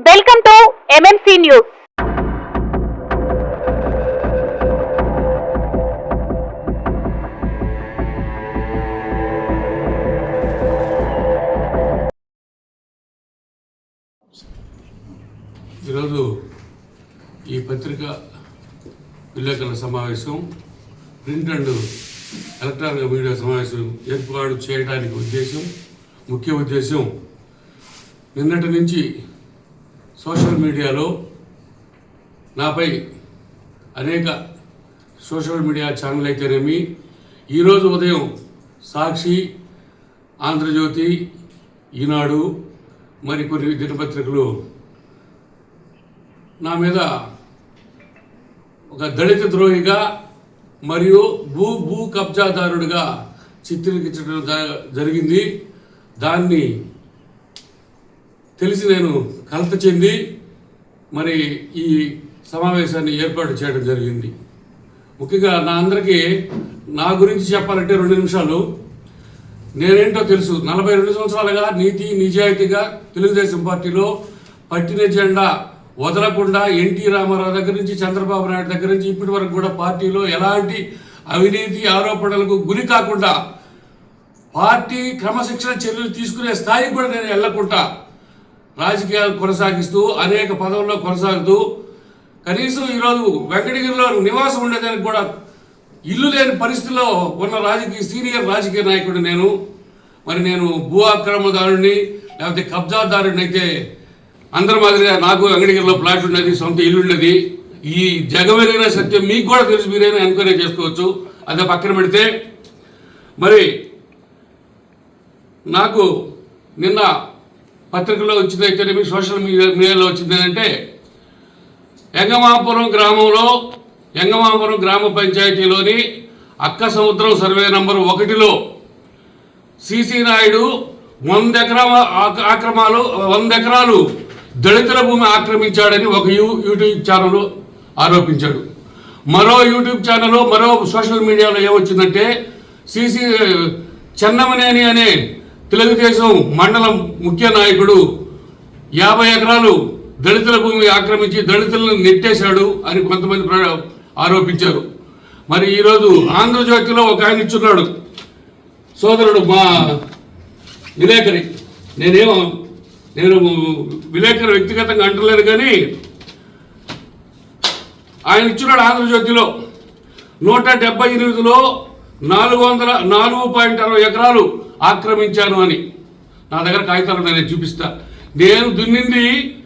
Welcome to MMC news ఈరోజు ఈ పత్రిక విలేకరుల సమావేశం ప్రింట్ అండ్ ఎలక్ట్రానిక్ మీడియా సమావేశం ఏర్పాటు చేయడానికి ఉద్దేశం ముఖ్య ఉద్దేశం నిన్నటి నుంచి సోషల్ మీడియాలో నాపై అనేక సోషల్ మీడియా ఛానల్ అయితేనేమి ఈరోజు ఉదయం సాక్షి ఆంధ్రజ్యోతి ఈనాడు మరికొన్ని దినపత్రికలు నా మీద ఒక దళిత ద్రోహిగా మరియు భూ భూ కబ్జాదారుడిగా చిత్రీకరించడం జరిగింది. దాన్ని తెలిసి నేను కలత చెంది మరి ఈ సమావేశాన్ని ఏర్పాటు చేయడం జరిగింది. ముఖ్యంగా నా అందరికీ నా గురించి చెప్పాలంటే రెండు నిమిషాలు. నేనేంటో తెలుసు. నలభై రెండు సంవత్సరాలుగా నీతి నిజాయితీగా తెలుగుదేశం పార్టీలో పట్టిన జెండా వదలకుండా ఎన్టీ రామారావు దగ్గర నుంచి చంద్రబాబు నాయుడు దగ్గర నుంచి ఇప్పటి వరకు కూడా పార్టీలో ఎలాంటి అవినీతి ఆరోపణలకు గురి కాకుండా పార్టీ క్రమశిక్షణ చర్యలు తీసుకునే స్థాయికి కూడా నేను వెళ్ళకుండా రాజకీయాలు కొనసాగిస్తూ అనేక పదవుల్లో కొనసాగుతూ కనీసం ఈరోజు వెంకటగిరిలో నివాసం ఉండేదానికి కూడా ఇల్లు లేని పరిస్థితిలో ఉన్న రాజకీయ సీనియర్ రాజకీయ నాయకుడు నేను. మరి నేను భూ ఆక్రమణదారుడిని లేకపోతే కబ్జాదారుడిని అయితే అందరి మాదిరిగా నాకు వెంకటగిరిలో ప్లాట్ ఉండేది సొంత ఇల్లు ఉండేది ఈ జగమెరిగిన సత్యం మీకు కూడా తెలుసు మీరైనా ఎంక్వైరీ చేసుకోవచ్చు. అదే పక్కన పెడితే మరి నాకు నిన్న పత్రికలో వచ్చిందైతేనేమి సోషల్ మీడియా మీడియాలో వచ్చిందంటే ఎంగమాపురం గ్రామంలో ఎంగమాపురం గ్రామ పంచాయతీలోని అక్క సముద్రం సర్వే నంబర్ ఒకటిలో సిసి నాయుడు వంద ఎకరాల ఆక్రమాలు వంద ఎకరాలు దళితుల భూమి ఆక్రమించాడని ఒక యూ యూట్యూబ్ ఛానల్ ఆరోపించాడు. మరో యూట్యూబ్ ఛానల్ మరో సోషల్ మీడియాలో ఏమొచ్చిందంటే సిసి చెన్నమనేని అనే తెలుగుదేశం మండలం ముఖ్య నాయకుడు యాభై ఎకరాలు దళితుల భూమి ఆక్రమించి దళితులను నెట్టేశాడు అని కొంతమంది ప్ర- ఆరోపించారు. మరి ఈరోజు ఆంధ్రజ్యోతిలో ఒక ఆయన ఇచ్చున్నాడు. సోదరుడు మా విలేకరి. నేనేమో నేను విలేకరి వ్యక్తిగతంగా అంటలేను కానీ ఆయన ఇచ్చున్నాడు ఆంధ్రజ్యోతిలో. నూట డెబ్బై ఎనిమిదిలో నాలుగు వందల నాలుగు పాయింట్ అరవై ఎకరాలు ఆక్రమించాను అని. నా దగ్గర కాగితాలు నేను చూపిస్తా. నేను దున్నింది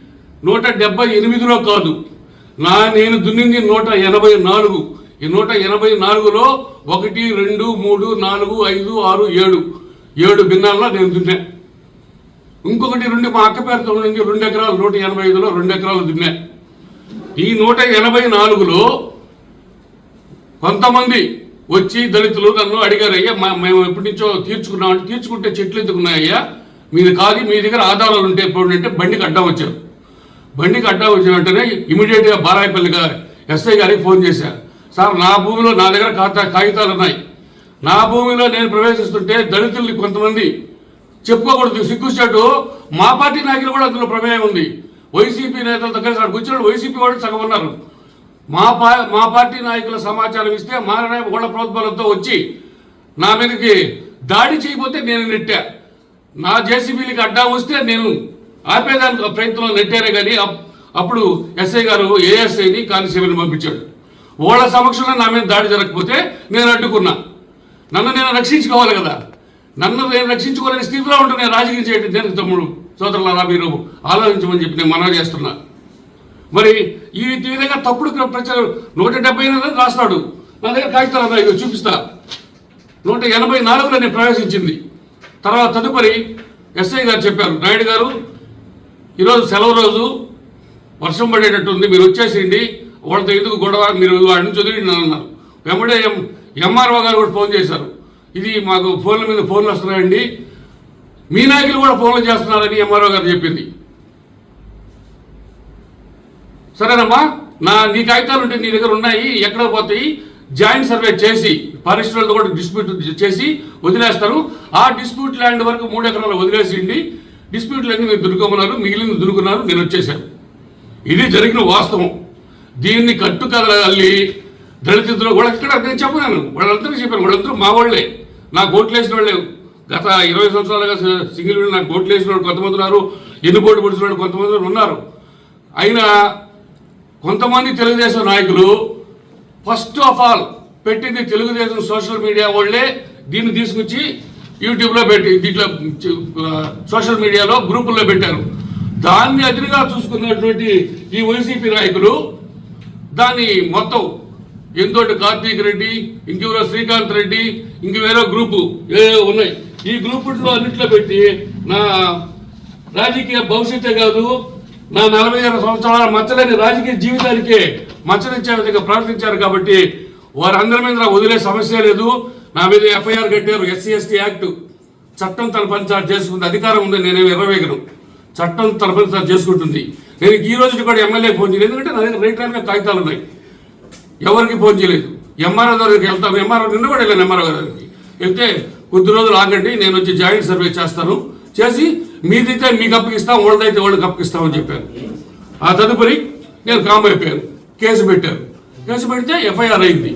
నూట డెబ్బై ఎనిమిదిలో కాదు. నా నేను దున్నింది నూట ఎనభై నాలుగు. ఈ నూట ఎనభై నాలుగులో ఒకటి రెండు మూడు నాలుగు ఐదు ఆరు ఏడు. ఏడు భిన్నాల్లో నేను దున్నా. ఇంకొకటి రెండు మా అక్క పేరుతో నుంచి రెండు ఎకరాలు నూట ఎనభై ఐదులో రెండు ఎకరాలు దున్నా. ఈ నూట ఎనభై నాలుగులో కొంతమంది వచ్చి దళితులు నన్ను అడిగారు అయ్యా మా- మేము ఎప్పటి నుంచో తీర్చుకున్నాం అంటే తీర్చుకుంటే చెట్లు ఎందుకున్నాయ్యా? మీది కాదు మీ దగ్గర ఆధారాలు ఉంటే ఎప్పుడు అంటే బండికి అడ్డం వచ్చారు. బండికి అడ్డం వచ్చిన వెంటనే ఇమీడియట్గా గారు ఎస్ఐ గారికి ఫోన్ చేశారు సార్ నా భూమిలో నా దగ్గర ఖాతా కాగితాలు ఉన్నాయి. నా భూమిలో నేను ప్రవేశిస్తుంటే దళితుల్ని కొంతమంది చెప్పుకోకూడదు సిగ్గుచ్చాడు మా పార్టీ నాయకులు కూడా అందులో ప్రమేయం ఉంది. వైసీపీ నేతల దగ్గర కూర్చున్నాడు వైసీపీ వాళ్ళు సగం ఉన్నారు. మా పా మా పార్టీ నాయకుల సమాచారం ఇస్తే మా రే- ప్రోద్బలంతో వచ్చి నా మీదకి దాడి చేయకపోతే నేను నెట్టా. నా జేసీబీలకి అడ్డా వస్తే నేను ఆపేదానికి ప్రయత్నం నెట్టారే కానీ అప్- అప్పుడు ఎస్ఐ గారు ఏఎస్ఐని కానిస్టేబుల్ని పంపించాడు. వాళ్ళ సమక్షంలో నా మీద దాడి జరగకపోతే నేను అడ్డుకున్నా. నన్ను నేను రక్షించుకోవాలి కదా. నన్ను నేను రక్షించుకోలేని స్థితిలో ఉంటే నేను రాజకీయం చేయడం దేనికి తమ్ముడు? సోదరులారా మీరు ఆలోచించమని చెప్పి నేను మనవి చేస్తున్నా. మరి ఈ విధంగా తప్పుడు ప్రచారం నూట డెబ్బై ఎనిమిది రాస్తాడు నా దగ్గర కాగితాలు ఉన్నాయి చూపిస్తా. నూట ఎనభై నాలుగులో నేను ప్రవేశించింది. తర్వాత తదుపరి ఎస్ఐ గారు చెప్పారు నాయుడు గారు ఈరోజు సెలవు రోజు వర్షం పడేటట్టుంది మీరు వచ్చేసిండి వాళ్ళతో ఎందుకు గొడవ మీరు వాడి నుంచి వదిలిండి అన్నారు. వెంబడే ఎం ఎంఆర్ఓ గారు కూడా ఫోన్ చేశారు. ఇది మాకు ఫోన్ల మీద ఫోన్లు వస్తున్నాయండి. మీ నాయకులు కూడా ఫోన్లు చేస్తున్నారని ఎంఆర్ఓ గారు చెప్పింది. సరేనమ్మా? నా నీ కాగితాలు ఉంటే నీ దగ్గర ఉన్నాయి ఎక్కడ పోతాయి. జాయింట్ సర్వే చేసి పరిశ్రమలతో కూడా డిస్ప్యూట్ చేసి వదిలేస్తారు. ఆ డిస్ప్యూట్ ల్యాండ్ వరకు మూడు ఎకరాలు వదిలేసిండి డిస్ప్యూట్లన్నీ మీరు దురుకోమన్నారు మిగిలిన దురుకున్నారు నేను వచ్చేసాను ఇది జరిగిన వాస్తవం. దీన్ని కట్టు కదలల్లి దళితులు కూడా ఇక్కడ నేను చెప్పాను వాళ్ళందరికీ చెప్పాను. వాళ్ళందరూ మా వాళ్ళే. నాకు ఓట్లు వేసిన వాళ్ళే. గత ఇరవై సంవత్సరాలుగా సింగిల్ నాకు ఓట్లు వేసిన వాళ్ళు కొంతమంది ఉన్నారు. ఎన్ని కోట్లు పొడిచిన వాళ్ళు కొంతమంది ఉన్నారు. అయినా కొంతమంది తెలుగుదేశం నాయకులు ఫస్ట్ ఆఫ్ ఆల్ పెట్టింది తెలుగుదేశం సోషల్ మీడియా వాళ్ళే దీన్ని తీసుకొచ్చి యూట్యూబ్లో పెట్టి దీంట్లో సోషల్ మీడియాలో గ్రూపుల్లో పెట్టారు. దాన్ని అదిరిగా చూసుకున్నటువంటి ఈ వైసీపీ నాయకులు దాన్ని మొత్తం ఎంతోటి కార్తీక్ రెడ్డి ఇంకెవరో శ్రీకాంత్ రెడ్డి ఇంక వేరే గ్రూపు ఏ ఉన్నాయి. ఈ గ్రూపులో అన్నిట్లో పెట్టి నా రాజకీయ భవిష్యత్తే కాదు నా నలభై ఆరు సంవత్సరాల మచ్చలేని రాజకీయ జీవితానికే మచ్చనిచ్చే విధంగా ప్రవర్తించారు కాబట్టి వారందరి మీద వదిలే సమస్య లేదు. నా మీద ఎఫ్ఐఆర్ కట్టారు. ఎస్సీ ఎస్టీ యాక్ట్ చట్టం తన పని చేసుకుంది. అధికారం ఉంది నేనేమి ఎర్రవేగను. చట్టం తన పని చేసుకుంటుంది. నేను ఈ రోజు కూడా ఎమ్మెల్యే ఫోన్ చేయలేదు. ఎందుకంటే నా దగ్గర రైట్ కాగితాలు ఉన్నాయి. ఎవరికి ఫోన్ చేయలేదు. ఎంఆర్ఓ దగ్గరికి వెళ్తాను. ఎంఆర్ఓ నిన్న కూడా వెళ్ళాను. ఎంఆర్ఓ గారికి వెళ్తే కొద్ది రోజులు ఆగండి. నేను వచ్చి జాయింట్ సర్వే చేస్తాను. చేసి మీదైతే మీకు అప్పగిస్తాం వాళ్ళదైతే వాళ్ళకి అప్పగిస్తామని చెప్పాను. ఆ తదుపరి నేను కామ్ అయిపోయాను. కేసు పెట్టాను. కేసు పెడితే ఎఫ్ఐఆర్ అయింది.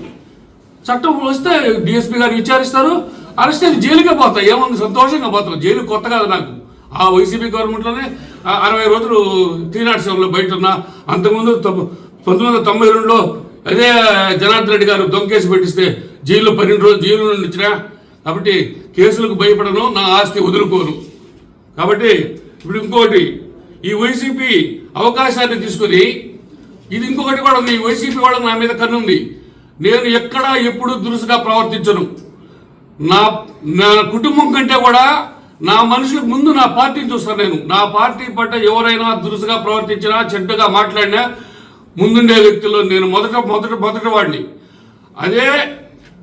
చట్టం వస్తే డిఎస్పీ గారు విచారిస్తారు. అరెస్ట్ అయితే జైలుకే పోతా. ఏముంది? సంతోషంగా పోతాం. జైలు కొత్త కాదు నాకు. ఆ వైసీపీ గవర్నమెంట్లోనే అరవై రోజులు త్రీ సెవెన్లో బయట ఉన్నా అంతకుముందు పంతొమ్మిది వందల తొంభై రెండులో అదే జనార్దన్ రెడ్డి గారు దొంగ కేసు పెట్టిస్తే జైల్లో పన్నెండు రోజులు జైలు నుండి వచ్చినా. కాబట్టి కేసులకు భయపడను నా ఆస్తి వదులుకోను. కాబట్టి ఇప్పుడు ఇంకొకటి ఈ వైసీపీ అవకాశాన్ని తీసుకుని ఇది ఇంకొకటి కూడా ఉంది. ఈ వైసీపీ వాళ్ళకి నా మీద కన్నుంది. నేను ఎక్కడా ఎప్పుడు దురుసుగా ప్రవర్తించను. నా నా కుటుంబం కంటే కూడా నా మనుషులకు ముందు నా పార్టీని చూస్తాను నేను. నా పార్టీ పట్ల ఎవరైనా దురుసుగా ప్రవర్తించినా చెడ్డగా మాట్లాడినా ముందుండే వ్యక్తుల్లో నేను మొదట మొదట మొదటి వాడిని. అదే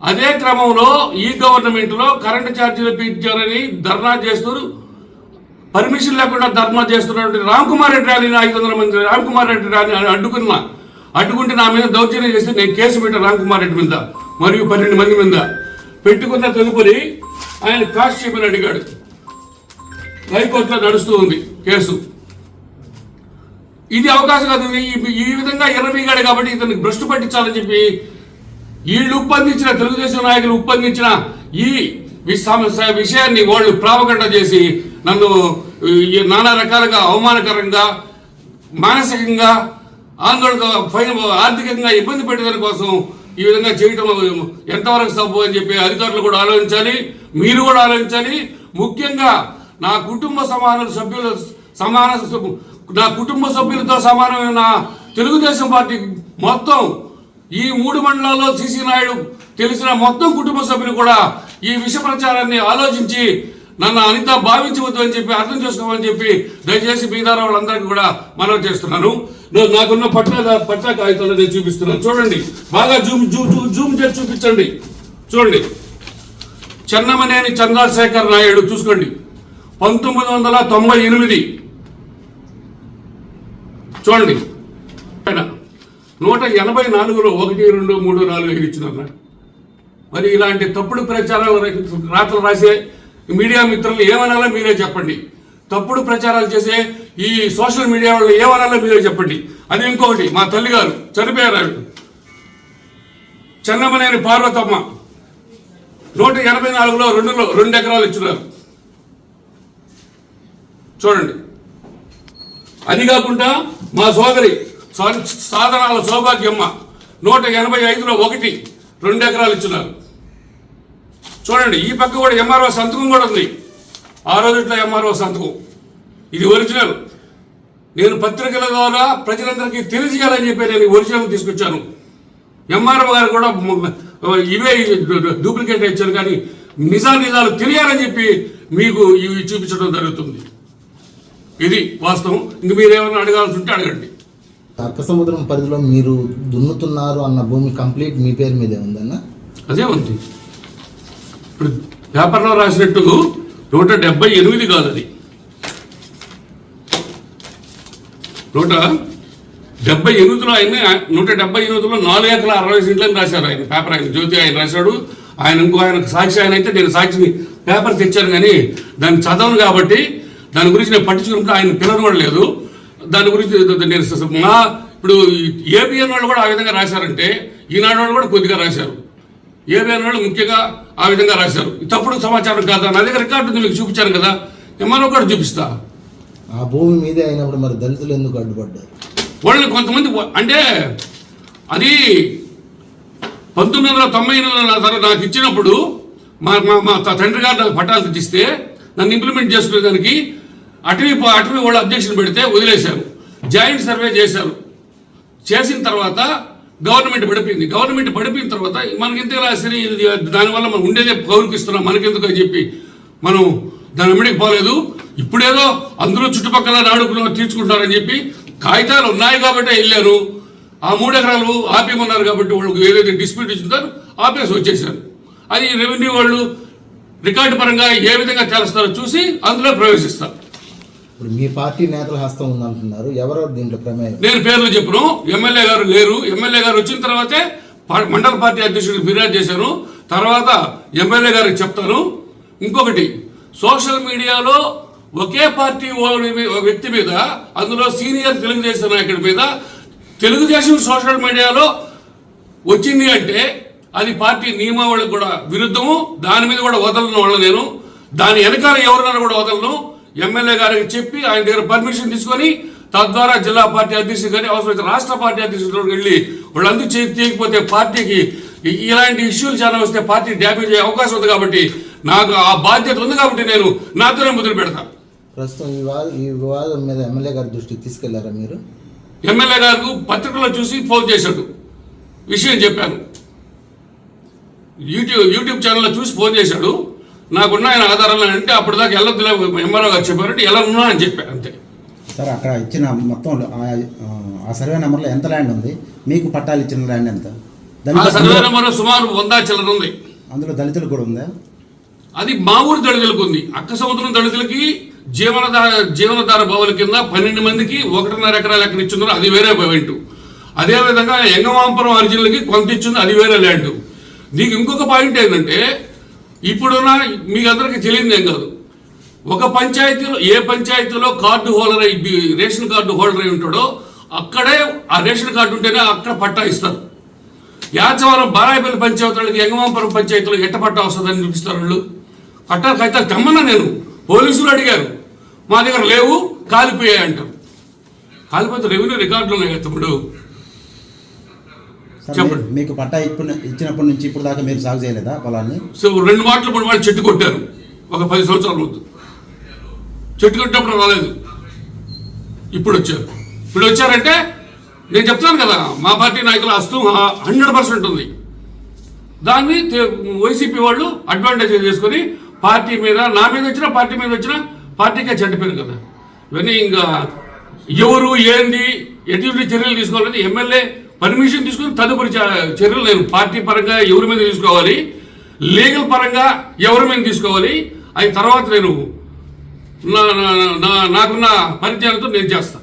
అదే క్రమంలో ఈ గవర్నమెంట్లో కరెంటు ఛార్జీలు పెంచారని ధర్నా చేస్తూ పర్మిషన్ లేకుండా ధర్నా చేస్తున్నటువంటి రామ్ కుమార్ రెడ్డి ర్యాలీని ఐదు వందల మంది రామ్ కుమార్ రెడ్డి రాని అడ్డుకున్నా. అడ్డుకుంటే నా మీద దౌర్జన్యం చేస్తే నేను కేసు పెట్టాను రామ్ కుమార్ రెడ్డి మీద మరియు పన్నెండు మంది మీద. పెట్టుకున్న తదుపరి ఆయన కాస్ట్ చేయమని అడిగాడు. హైకోర్టులో నడుస్తూ ఉంది కేసు. ఇది అవకాశం కాదు. ఈ- విధంగా ఎర్రబీగాడు కాబట్టి ఇతనికి భ్రష్టు పట్టించాలని చెప్పి వీళ్ళు ఉప్పందించిన తెలుగుదేశం నాయకులు ఉప్పందించిన ఈ విషయాన్ని వాళ్ళు ప్రాపగండ చేసి నన్ను ఈ నానా రకాలుగా అవమానకరంగా మానసికంగా ఆందోళన ఆర్థికంగా ఇబ్బంది పెట్టడం కోసం ఈ విధంగా చేయటం ఎంతవరకు సబ్బు అని చెప్పి అధికారులు కూడా ఆలోచించాలి మీరు కూడా ఆలోచించాలి. ముఖ్యంగా నా కుటుంబ సమాన సభ్యుల సమాన నా కుటుంబ సభ్యులతో సమానమైన తెలుగుదేశం పార్టీ మొత్తం ఈ మూడు మండలాల్లో సిసి నాయుడు తెలిసిన మొత్తం కుటుంబ సభ్యులు కూడా ఈ విష ప్రచారాన్ని ఆలోచించి నన్ను అనిత భావించవద్దు అని చెప్పి అర్థం చేసుకోమని చెప్పి దయచేసి మిగతా వాళ్ళందరికీ కూడా మనవి చేస్తున్నాను. నాకున్న పట్ట పట్ట కాగితాలు నేను చూపిస్తున్నాను. చూడండి. బాగా జూమ్ జూమ్ జూమ్ జూమ్ చేసి చూపించండి. చూడండి. చెన్నమనేని చంద్రశేఖర్ నాయుడు చూసుకోండి. పంతొమ్మిది వందల తొంభై ఎనిమిది. చూడండి. నూట ఎనభై నాలుగులో ఒకటి రెండు మూడు నాలుగు ఐదు ఇచ్చినారు మరి ఇలాంటి తప్పుడు ప్రచారాలు రా- రాతలు రాసే మీడియా మిత్రులు ఏమనాలో మీరే చెప్పండి. తప్పుడు ప్రచారాలు చేసే ఈ సోషల్ మీడియా వాళ్ళు ఏమనాలో మీరే చెప్పండి. అది ఇంకొకటి మా తల్లిగారు చనిపోయారు ఆవిడ. చెన్నమనేని పార్వతమ్మ నూట ఎనభై నాలుగులో రెండులో రెండు ఎకరాలు ఇచ్చినారు. చూడండి. అది కాకుండా మా సోదరి సాధనాల సౌభాగ్యమ్మ నూట ఎనభై ఐదులో ఒకటి రెండు ఎకరాలు ఇచ్చినారు. చూడండి ఈ పక్క కూడా ఎంఆర్ఓ సంతకం కూడా ఉంది. ఆ రోజుట్లో ఎంఆర్ఓ సంతకం. ఇది ఒరిజినల్ నేను పత్రికల ద్వారా ప్రజలందరికీ తెలియజేయాలని చెప్పి నేను ఒరిజినల్ తీసుకొచ్చాను. ఎంఆర్ఓ గారు కూడా ఇవే డూప్లికేట్ ఇచ్చారు కానీ నిజా నిజాలు తెలియాలని చెప్పి మీకు ఇవి చూపించడం జరుగుతుంది. ఇది వాస్తవం. ఇంక మీరు ఏమైనా అడగాల్సి ఉంటే అడగండి. అక్క సముద్రం పరిధిలో మీరు దున్నుతున్నారు అన్న భూమి కంప్లీట్ మీ పేరు మీదే ఉందన్న? అదే ఉంది. ఇప్పుడు పేపర్లో రాసినట్టు నూట డెబ్బై ఎనిమిది కాదు అది. నూట డెబ్బై ఎనిమిదిలో ఆయన నూట డెబ్బై ఎనిమిదిలో నాలుగు ఎకరాల అరవై సెంట్లని రాశారు ఆయన పేపర్. ఆయన జ్యోతి ఆయన రాశాడు. ఆయన ఇంకో ఆయన సాక్షి ఆయన అయితే నేను సాక్షిని పేపర్ తెచ్చాను కానీ దాన్ని చదవను కాబట్టి దాని గురించి నేను పట్టించుకుంటే ఆయన పిల్లలు కూడా లేదు. దాని గురించి నేను మా ఇప్పుడు ఏబిఎన్ వాళ్ళు కూడా ఆ విధంగా రాశారంటే ఈనాడు వాళ్ళు కూడా కొద్దిగా రాశారు. ఏబిఎన్ వాళ్ళు ముఖ్యంగా ఆ విధంగా రాశారు. తప్పుడు సమాచారం కాదా? నా దగ్గర రికార్డు ఉంది మీకు చూపించాను కదా. ఎంఆర్ఓ కూడా చూపిస్తా. ఆ భూమి మీదే అయినప్పుడు మరి దళితులు ఎందుకు అడ్డుపడ్డారు? వాళ్ళని కొంతమంది అంటే అది పంతొమ్మిది వందల తొంభై ఎనిమిదిలో తర- నాకు ఇచ్చినప్పుడు మా మా మా తండ్రి గారు నాకు పట్టాలు తెచ్చిస్తే నన్ను ఇంప్లిమెంట్ చేసుకునేదానికి అటవీ అటవీ వాళ్ళు అబ్జెక్షన్ పెడితే వదిలేశారు. జాయింట్ సర్వే చేశారు. చేసిన తర్వాత గవర్నమెంట్ పడిపోయింది. గవర్నమెంట్ పడిపోయిన తర్వాత మనకి ఎంత రాసిన దానివల్ల మనం ఉండేదే కౌలుకి ఇస్తున్నాం మనకెందుకు అని చెప్పి మనం దాని వెంబడికి పోలేదు. ఇప్పుడేదో అందరూ చుట్టుపక్కల నాడుకులు తీర్చుకుంటారని చెప్పి కాగితాలు ఉన్నాయి కాబట్టి వెళ్ళారు. ఆ మూడు ఎకరాలు ఆపేమన్నారు కాబట్టి వాళ్ళకి ఏదైతే డిస్ప్యూట్ ఇచ్చిందో ఆపేసి వచ్చేసారు అది రెవెన్యూ వాళ్ళు రికార్డు పరంగా ఏ విధంగా తెలుస్తారో చూసి అందులో ప్రవేశిస్తారు. ఇప్పుడు మీ పార్టీ నేతల హస్తం ఉందంటున్నారు. ఎవరెవరు దీంట్లో ప్రమేయం? నేను పేర్లు చెప్పను. ఎమ్మెల్యే గారు లేరు. ఎమ్మెల్యే గారు వచ్చిన తర్వాతే మండల పార్టీ అధ్యక్షుడికి ఫిర్యాదు చేశాను తర్వాత ఎమ్మెల్యే గారికి చెప్తాను. ఇంకొకటి సోషల్ మీడియాలో ఒకే పార్టీ వ్యక్తి మీద అందులో సీనియర్ తెలుగుదేశం నాయకుడి మీద తెలుగుదేశం సోషల్ మీడియాలో వచ్చింది అంటే అది పార్టీ నియమావళికి కూడా విరుద్ధము. దాని మీద కూడా వదలను వాళ్ళ నేను. దాని వెనకాల ఎవరినైనా కూడా వదలను. ఎమ్మెల్యే గారికి చెప్పి ఆయన దగ్గర పర్మిషన్ తీసుకొని తద్వారా జిల్లా పార్టీ అధ్యక్షుడు కానీ అవసరమైతే రాష్ట్ర పార్టీ అధ్యక్షుడు వెళ్ళి వాళ్ళందరూ తీయకపోతే పార్టీకి ఇలాంటి ఇష్యూలు చాలా వస్తే పార్టీ డ్యామేజ్ అయ్యే అవకాశం ఉంది కాబట్టి నాకు ఆ బాధ్యత ఉంది కాబట్టి నేను నాతోనే మొదలు పెడతాను ప్రస్తుతం ఈ వివాదం ఈ వివాదం మీద ఎమ్మెల్యే గారి దృష్టికి తీసుకెళ్ళారా మీరు? ఎమ్మెల్యే గారికి పత్రికలో చూసి ఫోన్ చేశాడు. విషయం చెప్పాను. యూట్యూబ్ యూట్యూబ్ ఛానల్లో చూసి ఫోన్ చేశాడు. నాకున్న ఆయన ఆధారాలు అంటే అప్పటిదాకా వెళ్ళొద్దులే ఎంఆర్ఓ గారు చెప్పారంటే ఎలా ఉన్నా అని చెప్పాను అంతే. సార్ అక్కడ ఇచ్చిన మొత్తం ఆ- సర్వే నెంబర్లో ఎంత ల్యాండ్ ఉంది? మీకు పట్టాలు ఇచ్చిన ల్యాండ్ ఎంత? ఆ సర్వే నెంబర్ సుమారు వంద చిల్లర ఉంది. అందులో దళితులు కూడా ఉందా? అది మా ఊరు దళితులకు ఉంది. అక్క సముద్రం దళితులకి జీవనధార జీవనధార భవన కింద పన్నెండు మందికి ఒకటిన్నర ఎకరాలు ఎక్కడ ఇచ్చిందో అది వేరే పాయింట్. అదేవిధంగా ఎంగమాంపురం అర్జునులకి కొంత ఇచ్చింది. అది వేరే ల్యాండ్. నీకు ఇంకొక పాయింట్ ఏంటంటే ఇప్పుడున్న మీకు అందరికీ తెలియదు ఏం కాదు. ఒక పంచాయతీలో ఏ పంచాయతీలో కార్డు హోల్డర్ అయి రేషన్ కార్డు హోల్డర్ అయి ఉంటాడో అక్కడే ఆ రేషన్ కార్డు ఉంటేనే అక్కడ పట్టా ఇస్తారు. యాచవరం బారాయిపల్లి పంచాయతీలకి ఎంగమాంపురం పంచాయతీలో ఎట్ట పట్టా వస్తుందని చూపిస్తారు వాళ్ళు. పట్టా కైతాలు తెమ్మన్నా నేను. పోలీసులు అడిగారు. మా దగ్గర లేవు కాలిపోయాయి అంటారు. కాలిపోతే రెవెన్యూ రికార్డులు ఉన్నాయి కదా తమ్ముడు. చెప్పండి. మీకు పట్టా ఇప్పు- ఇచ్చినప్పటి నుంచి ఇప్పుడు దాకా మీరు సాగు చేయలేదా పొలాన్ని? సో రెండు మాటలు మూడు వాళ్ళు చెట్టు కొట్టారు. ఒక పది సంవత్సరాల ముందు. చెట్టు కొట్టినప్పుడు రాలేదు. ఇప్పుడు వచ్చారు. ఇప్పుడు వచ్చారంటే నేను చెప్తాను కదా మా పార్టీ నాయకుల హస్తం హండ్రెడ్ పర్సెంట్ ఉంది. దాన్ని వైసీపీ వాళ్ళు అడ్వాంటేజ్ చేసుకొని పార్టీ మీద నా మీద వచ్చినా పార్టీ మీద వచ్చినా పార్టీకే చెడ్డ పేరు కదా. ఇవన్నీ ఇంకా ఎవరు ఏంది ఎటువంటి చర్యలు తీసుకోవాలని ఎమ్మెల్యే పర్మిషన్ తీసుకుని తదుపరి చ- చర్యలు నేను పార్టీ పరంగా ఎవరి మీద తీసుకోవాలి? లీగల్ పరంగా ఎవరి మీద తీసుకోవాలి? అది తర్వాత నేను నా నా- నా- నాకున్న పరిజ్ఞానంతో నేను చేస్తాను